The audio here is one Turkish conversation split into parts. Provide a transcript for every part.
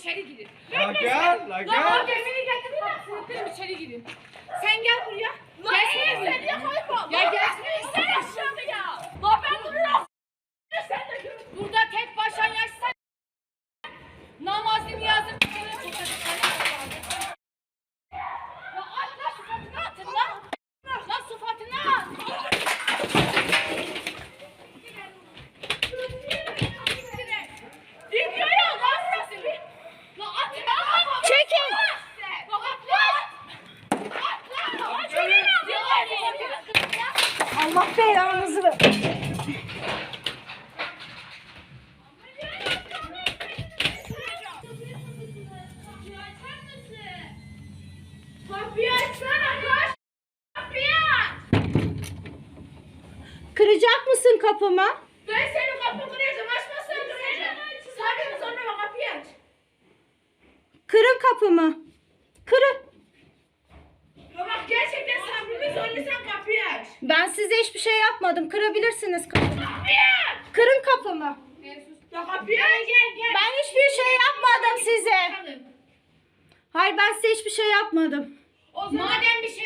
içeri girin. La gel, la gel. gemini getir kapısı girin içeri girin. Sen gel buraya. Allah belanızı ver. Kıracak mısın kapımı? Ben senin kapını kıracağım. Açmazsan kıracağım. Sakın sonra kapıyı aç. Kırın kapımı. Kırın. Ya bak gerçekten sabrımı zorluyorsan kapıyı aç. Ben size hiçbir şey yapmadım. Kırabilirsiniz kapımı. Kırın kapımı. Ya kapıyı. Gel gel. Ben hiçbir şey yapmadım size. Hayır ben size hiçbir şey yapmadım. O zaman madem bir şey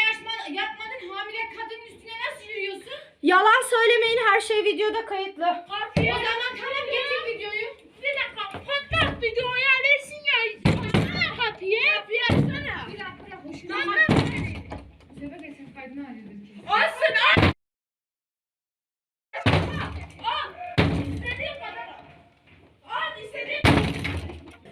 yapmadın hamile kadının üstüne nasıl yürüyorsun? Yalan söylemeyin her şey videoda kayıtlı. Kapıyı O zaman tamam getir videoyu. Bir dakika patlat videoyu alırsın ya. Kapıyı. Kapıyı açsana. Bir dakika hoşuna Bu sefer de ses kaydını arıyordum. Açsın aç. Al. İstediğin kadar al. Al istediğin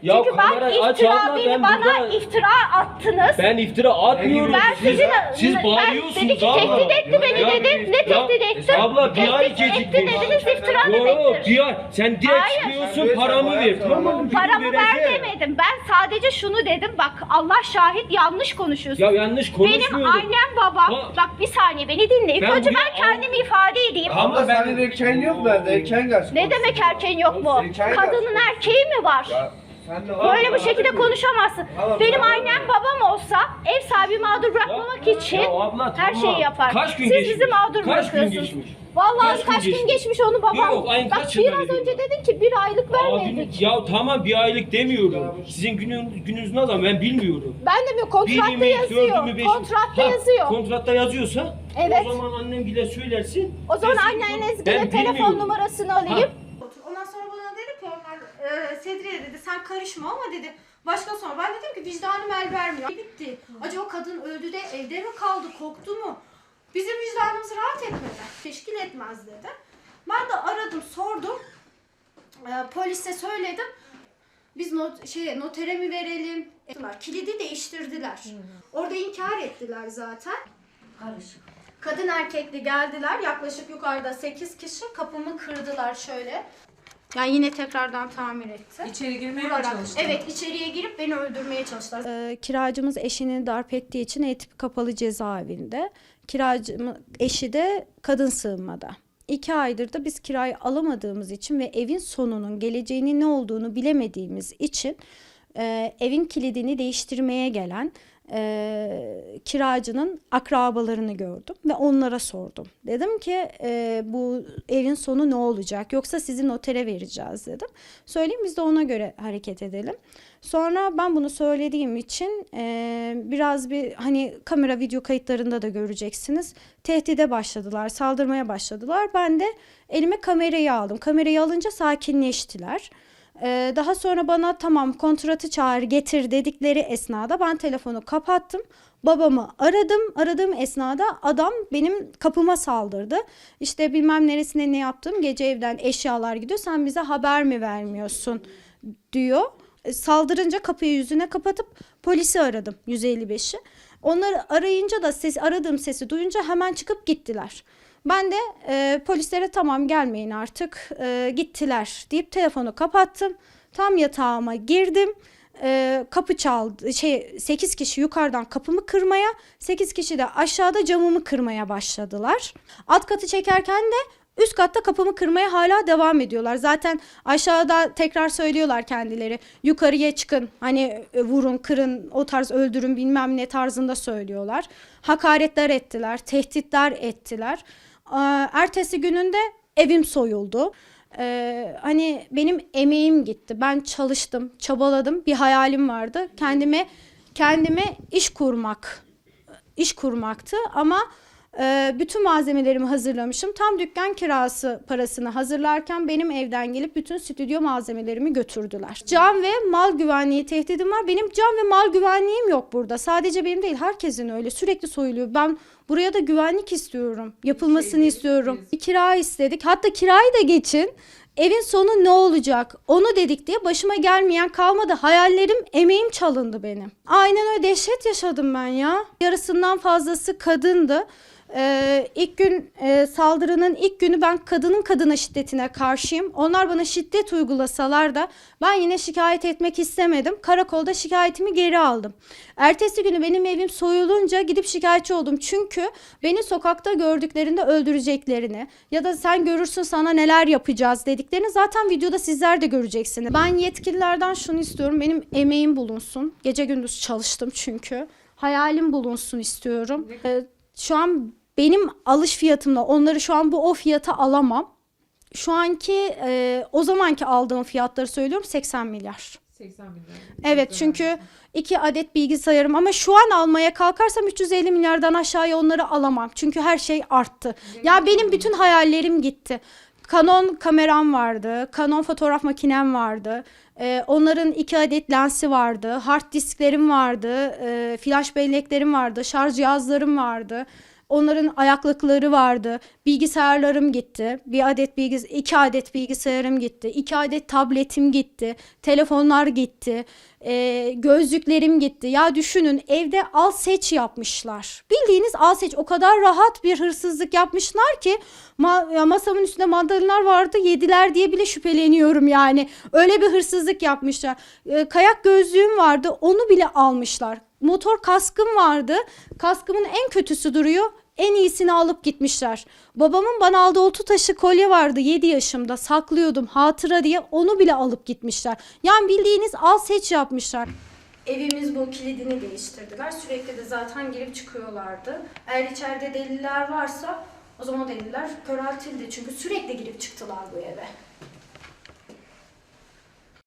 Ya Çünkü ben kamerayı aç iftira abla beni ben bana burada... iftira attınız. Ben iftira atmıyorum. Ben siz, sizin siz ben bağırıyorsunuz dedi ki abla. tehdit etti beni Ya, dedim. Ne ya, tehdit etti? Abla bir ay Tehdit dediniz iftira Yo demektir. bir ay. Sen direkt Hayır. çıkıyorsun Sen paramı ver. Tamam mı? Paramı ver vereceğim. demedim. Ben sadece şunu dedim. Bak Allah şahit yanlış konuşuyorsun. Ya yanlış Benim konuşmuyordum. annem babam. Ha. Bak bir saniye beni dinle. İlk Ben önce buraya ben kendimi ifade edeyim. Abla senin erkeğin yok nerede? Erkeğin gelsin. Ne demek erkeğin yok mu? Erkeğin Kadının erkeği mi var? Ya Böyle bu şekilde konuşamazsın. Tamam, Benim tamam. annem babam olsa ev sahibi mağdur bırakmamak için ya abla, her tamam. şeyi yapar. Kaç gün Siz geçmiş? bizi mağdur Kaç gün bırakıyorsunuz. geçmiş? Vallahi Kaç gün geçmiş? onu babam. Yok, ayın Bak kaçında biraz veriyorum? önce dedin ki bir aylık vermedik. Abinin, ya tamam bir aylık demiyorum. Sizin günün, gününüz ne zaman ben bilmiyorum. Ben de mi kontratta Birimi, yazıyor. dördümü, beşimi- Kontratta Ha, yazıyor. Kontratta yazıyorsa Evet. o zaman annem bile söylersin. O zaman Desin, anneniz ben bile telefon numarasını alayım. Ondan sonra bana dedi ki onlar e, Sedriye dedi sen karışma ama dedi başka sonra ben dedim ki vicdanım el vermiyor. Bitti. Acaba kadın öldü de evde mi kaldı korktu mu? Bizim vicdanımız rahat etmedi. Teşkil etmez dedi. Ben de aradım sordum. E, polise söyledim. Biz not, şey, notere mi verelim? Ettiler. Kilidi değiştirdiler. Orada inkar ettiler zaten. Kadın erkekli geldiler. Yaklaşık yukarıda 8 kişi kapımı kırdılar şöyle. Yani yine tekrardan tamir etti. İçeri girmeye mi Vurarak. çalıştın? Evet içeriye girip beni öldürmeye çalıştılar. Ee, kiracımız eşini darp ettiği için E-tip kapalı cezaevinde. Kiracımın eşi de kadın sığınmada. İki aydır da biz kirayı alamadığımız için ve evin sonunun geleceğinin ne olduğunu bilemediğimiz için e, evin kilidini değiştirmeye gelen e, kiracının akrabalarını gördüm ve onlara sordum. Dedim ki e, bu evin sonu ne olacak yoksa sizi notere vereceğiz dedim. Söyleyeyim biz de ona göre hareket edelim. Sonra ben bunu söylediğim için e, biraz bir hani kamera video kayıtlarında da göreceksiniz. Tehdide başladılar, saldırmaya başladılar. Ben de elime kamerayı aldım. Kamerayı alınca sakinleştiler. Ee, daha sonra bana tamam kontratı çağır getir dedikleri esnada ben telefonu kapattım. Babamı aradım. Aradığım esnada adam benim kapıma saldırdı. İşte bilmem neresine ne yaptım. Gece evden eşyalar gidiyor. Sen bize haber mi vermiyorsun diyor. E, Saldırınca kapıyı yüzüne kapatıp polisi aradım 155'i. Onları arayınca da ses aradığım sesi duyunca hemen çıkıp gittiler. Ben de e, polislere tamam gelmeyin artık e, gittiler deyip telefonu kapattım. Tam yatağıma girdim. E, kapı çaldı. Şey 8 kişi yukarıdan kapımı kırmaya, 8 kişi de aşağıda camımı kırmaya başladılar. Alt katı çekerken de Üst katta kapımı kırmaya hala devam ediyorlar. Zaten aşağıda tekrar söylüyorlar kendileri. Yukarıya çıkın. Hani e, vurun, kırın, o tarz öldürün bilmem ne tarzında söylüyorlar. Hakaretler ettiler, tehditler ettiler. Aa, Ertesi gününde evim soyuldu. Ee, hani benim emeğim gitti. Ben çalıştım, çabaladım. Bir hayalim vardı. Kendime kendime iş kurmak iş kurmaktı ama e, bütün malzemelerimi hazırlamışım. Tam dükkan kirası parasını hazırlarken benim evden gelip bütün stüdyo malzemelerimi götürdüler. Can ve mal güvenliği tehdidim var. Benim can ve mal güvenliğim yok burada. Sadece benim değil herkesin öyle sürekli soyuluyor. Ben buraya da güvenlik istiyorum. Yapılmasını istiyorum. Bir kira istedik. Hatta kirayı da geçin. Evin sonu ne olacak? Onu dedik diye başıma gelmeyen kalmadı. Hayallerim, emeğim çalındı benim. Aynen öyle dehşet yaşadım ben ya. Yarısından fazlası kadındı. Ee, ilk gün e, saldırının ilk günü ben kadının kadına şiddetine karşıyım. Onlar bana şiddet uygulasalar da ben yine şikayet etmek istemedim. Karakolda şikayetimi geri aldım. Ertesi günü benim evim soyulunca gidip şikayetçi oldum. Çünkü beni sokakta gördüklerinde öldüreceklerini ya da sen görürsün sana neler yapacağız dediklerini zaten videoda sizler de göreceksiniz. Ben yetkililerden şunu istiyorum. Benim emeğim bulunsun. Gece gündüz çalıştım çünkü. Hayalim bulunsun istiyorum. Ee, şu an benim alış fiyatımla onları şu an bu o fiyata alamam. Şu anki e, o zamanki aldığım fiyatları söylüyorum 80 milyar. 80 bin lira. Evet çünkü iki adet bilgisayarım ama şu an almaya kalkarsam 350 milyardan aşağıya onları alamam. Çünkü her şey arttı. Ya benim bütün hayallerim gitti. Canon kameram vardı, Canon fotoğraf makinem vardı. Ee, onların iki adet lensi vardı, hard disklerim vardı, e, flash belleklerim vardı, şarj cihazlarım vardı. Onların ayaklıkları vardı. Bilgisayarlarım gitti. Bir adet bilgis iki adet bilgisayarım gitti. iki adet tabletim gitti. Telefonlar gitti. Ee, gözlüklerim gitti. Ya düşünün evde al seç yapmışlar. Bildiğiniz al seç o kadar rahat bir hırsızlık yapmışlar ki ma- masamın üstünde mandalinalar vardı yediler diye bile şüpheleniyorum yani. Öyle bir hırsızlık yapmışlar. Ee, kayak gözlüğüm vardı onu bile almışlar. Motor kaskım vardı. Kaskımın en kötüsü duruyor. En iyisini alıp gitmişler. Babamın bana aldığı oltu taşı kolye vardı 7 yaşımda. Saklıyordum hatıra diye onu bile alıp gitmişler. Yani bildiğiniz al seç yapmışlar. Evimiz bu kilidini değiştirdiler. Sürekli de zaten girip çıkıyorlardı. Eğer içeride deliller varsa o zaman deliller köreltildi. Çünkü sürekli girip çıktılar bu eve.